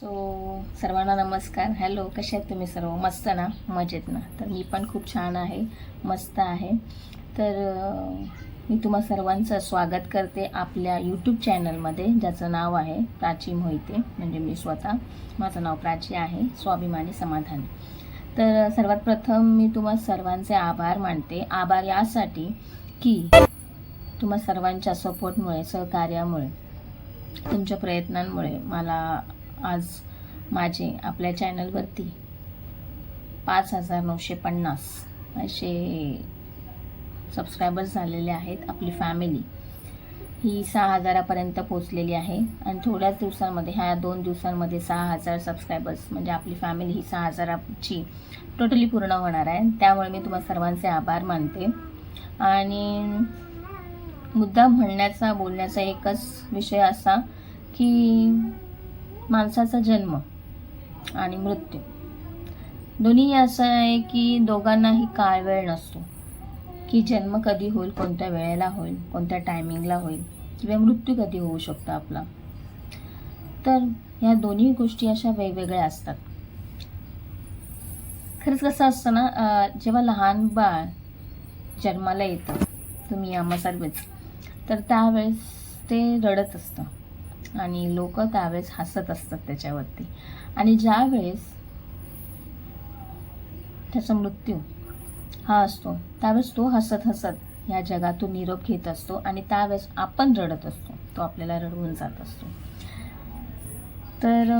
So सर्वांना नमस्कार. Hello कसे आहेत तुम्ही सर्व? मस्त ना? मजेत ना? तर मी पण खूप छान आहे. मस्त आहे. तर मी तुम्हा सर्वांचं स्वागत करते आपल्या यूट्यूब चॅनलमध्ये ज्याचं नाव आहे प्राची मोहिते. म्हणजे मी स्वतः. माझं नाव प्राची आहे. स्वाभिमानी समाधान. तर सर्वात प्रथम मी तुम्हा सर्वांचे आभार मानते. आभार यासाठी की तुम्हा सर्वांच्या सपोर्टमुळे सहकार्यामुळे तुमच्या प्रयत्नांमुळे मला आज माझे आपल्या चॅनलवरती पाच हजार नऊशे पन्नास असे सबस्क्रायबर्स झालेले आहेत आपली फॅमिली ही सहा हजारापर्यंत पोचलेली आहे. आणि थोड्याच दिवसांमध्ये ह्या दोन दिवसांमध्ये सहा हजार सबस्क्रायबर्स म्हणजे आपली फॅमिली ही सहा हजाराची टोटली पूर्ण होणार आहे. त्यामुळे मी तुम्हा सर्वांचे आभार मानते. आणि मुद्दा म्हणण्याचा बोलण्याचा एकच विषय असा की माणसाचा जन्म आणि मृत्यू. दोन्ही असं आहे की दोघांनाही काळ वेळ नसतो. की जन्म कधी होईल कोणत्या वेळेला होईल कोणत्या टायमिंगला होईल किंवा मृत्यू कधी होऊ शकतो आपला. तर ह्या दोन्ही गोष्टी अशा वेगवेगळ्या असतात. खरंच कसं असतं ना जेव्हा लहान बाळ जन्माला येतं तुम्ही आम्हासारखेच तर त्यावेळेस ते रडत असतं. आणि लोक त्यावेळेस हसत असतात त्याच्यावरती. आणि ज्यावेळेस त्याचा मृत्यू हा असतो त्यावेळेस तो हसत हसत या जगातून निरोप घेत असतो आणि त्यावेळेस आपण रडत असतो तो आपल्याला रडवून जात असतो. तर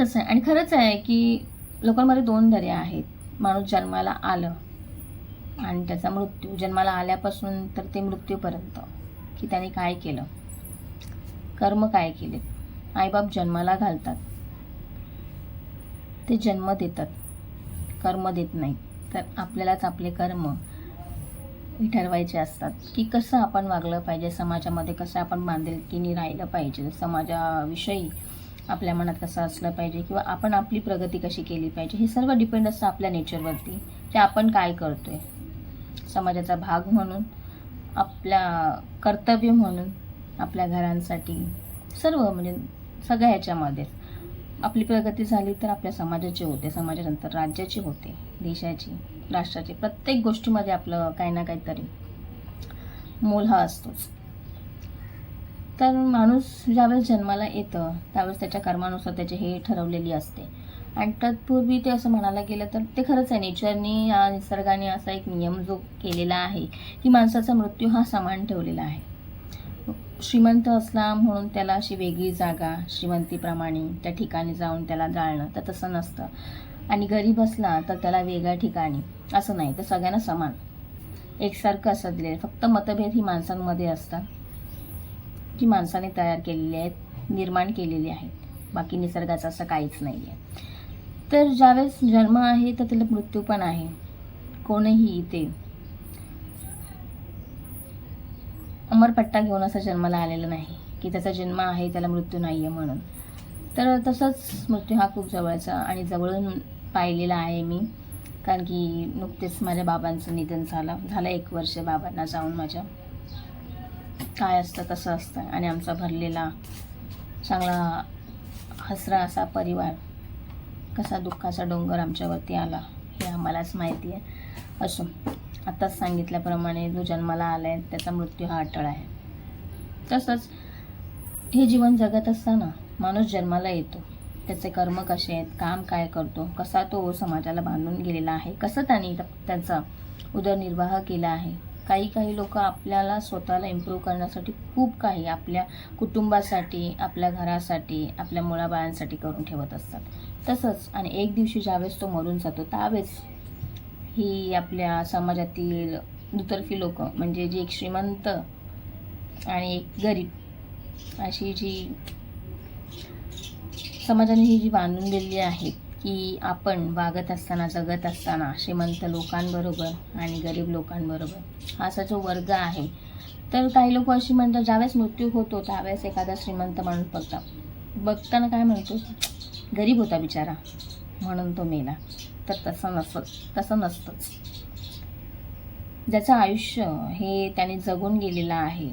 तसं आहे. आणि खरंच आहे की लोकांमध्ये दोन दर्या आहेत. माणूस जन्माला आलं आणि त्याचा मृत्यू जन्माला आल्यापासून तर ते मृत्यूपर्यंत की त्याने काय केलं? कर्म काय केले? आईबाप जन्माला घालतात. ते जन्म देतात. कर्म देत नाही तर आपल्यालाच आपले कर्म ठरवायचे असतात. की कसं आपण वागलं पाहिजे? समाजामध्ये कसं आपण बांधिलकीने राहिलं पाहिजे? समाजाविषयी आपल्या मनात कसं असलं पाहिजे? किंवा आपण आपली प्रगती कशी केली पाहिजे? हे सर्व डिपेंड असतं आपल्या नेचरवरती ते आपण काय करतो आहे समाजाचा भाग म्हणून आपल्या कर्तव्य म्हणून आपल्या घरांसाठी सर्व म्हणजे सगळ्या ह्याच्यामध्ये आपली प्रगती झाली तर आपल्या समाजाची होते समाजानंतर राज्याची होते देशाची राष्ट्राची प्रत्येक गोष्टीमध्ये आपलं काही ना काहीतरी मोल हा असतोच. तर माणूस ज्यावेळेस जन्माला येतं त्यावेळेस त्याच्या कर्मानुसार त्याची हे ठरवलेली असते. आणि तत्पूर्वी ते असं म्हणायला गेलं तर ते खरंच आहे नेचरने या निसर्गाने असा एक नियम जो केलेला आहे की माणसाचा मृत्यू हा समान ठेवलेला आहे. श्रीमंत असला म्हणून त्याला अशी वेगळी जागा श्रीमंतीप्रमाणे त्या ठिकाणी जाऊन त्याला जाळणं तर तसं नसतं. आणि गरीब असला तर त्याला वेगळ्या ठिकाणी असं नाही तर सगळ्यांना समान. एकसारखं असं दिलेलं फक्त मतभेद ही माणसांमध्ये असतात. जी माणसाने तयार केलेली आहेत निर्माण केलेली आहेत. बाकी निसर्गाचं असं काहीच नाही आहे तर ज्यावेळेस जन्म आहे तर त्याला मृत्यू पण आहे. कोणीही इथे अमरपट्टा घेऊन असा जन्माला आलेलं नाही की त्याचा जन्म आहे त्याला मृत्यू नाही आहे म्हणून. तर तसंच मृत्यू हा खूप जवळचा आणि जवळून पाहिलेला आहे मी कारण की नुकतेच माझ्या बाबांचं निधन झालं झालं एक वर्ष बाबांना जाऊन माझ्या. काय असतं कसं असतं. आणि आमचा भरलेला चांगला हसरा असा परिवार कसा दुःखाचा डोंगर आमच्यावरती आला हे आम्हालाच माहिती आहे. असो. आत्ताच सांगितल्याप्रमाणे जो जन्माला आला आहे त्याचा मृत्यू हा अटळ आहे. तसंच हे जीवन जगत असताना माणूस जन्माला येतो. त्याचे कर्म कसे आहेत काम काय करतो कसा तो समाजाला बांधून गेलेला आहे कसं त्यांनी त्याचा उदरनिर्वाह केला आहे काही काही लोक आपल्याला स्वतःला इम्प्रूव्ह करण्यासाठी खूप काही आपल्या कुटुंबासाठी आपल्या घरासाठी आपल्या मुलाबाळांसाठी करून ठेवत असतात. तसंच आणि एक दिवशी ज्यावेळेस तो मरून जातो त्यावेळेस ही आपल्या समाजातील दुतर्फी लोक म्हणजे जी एक श्रीमंत आणि एक गरीब अशी जी समाजाने ही जी बांधून दिलेली आहे की आपण वागत असताना जगत असताना श्रीमंत लोकांबरोबर आणि गरीब लोकांबरोबर हा असा जो वर्ग आहे तर काही लोक अशी म्हणतात ज्यावेळेस मृत्यू होतो त्यावेळेस एखादा श्रीमंत माणूस बघता बघताना काय म्हणतो? गरीब होता बिचारा म्हणून तो मेला. तर तसं नसत तसं नसतंच ज्याचं आयुष्य हे त्याने जगून गेलेलं आहे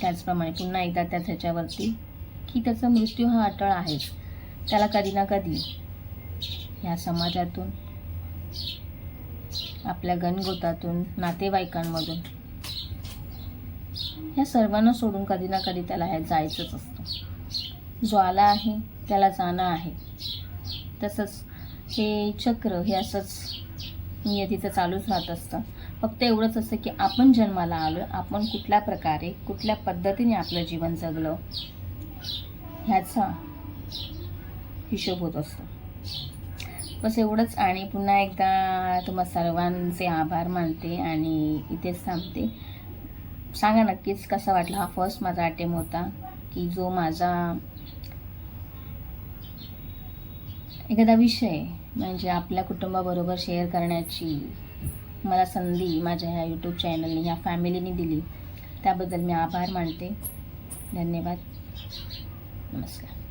त्याचप्रमाणे पुन्हा एकदा त्या ह्याच्यावरती की त्याचा मृत्यू हा अटळ आहेच त्याला कधी ना कधी या समाजातून आपल्या गणगोतातून नातेवाईकांमधून ह्या सर्वांना सोडून कधी ना कधी त्याला ह्या जायचंच असतं. जो आला आहे त्याला जाणं आहे. तसंच हे चक्र हे असंच नियतीचं चालूच राहत असतं. फक्त एवढंच असतं की आपण जन्माला आलो आपण कुठल्या प्रकारे कुठल्या पद्धतीने आपलं जीवन जगलं ह्याचा हिशोब होत असतो. बस एवढंच आणि पुन्हा एकदा तुम्हा सर्वांचे आभार मानते आणि इथेच थांबते. सांगा नक्कीच कसा वाटला हा फर्स्ट माझा अटेम्प होता की जो माझा एखादा विषय म्हणजे आपल्या कुटुंबाबरोबर शेअर करण्याची मला संधी माझ्या ह्या यूट्यूब चॅनलने ह्या फॅमिलीने दिली. त्याबद्दल मी आभार मानते. धन्यवाद. नमस्कार.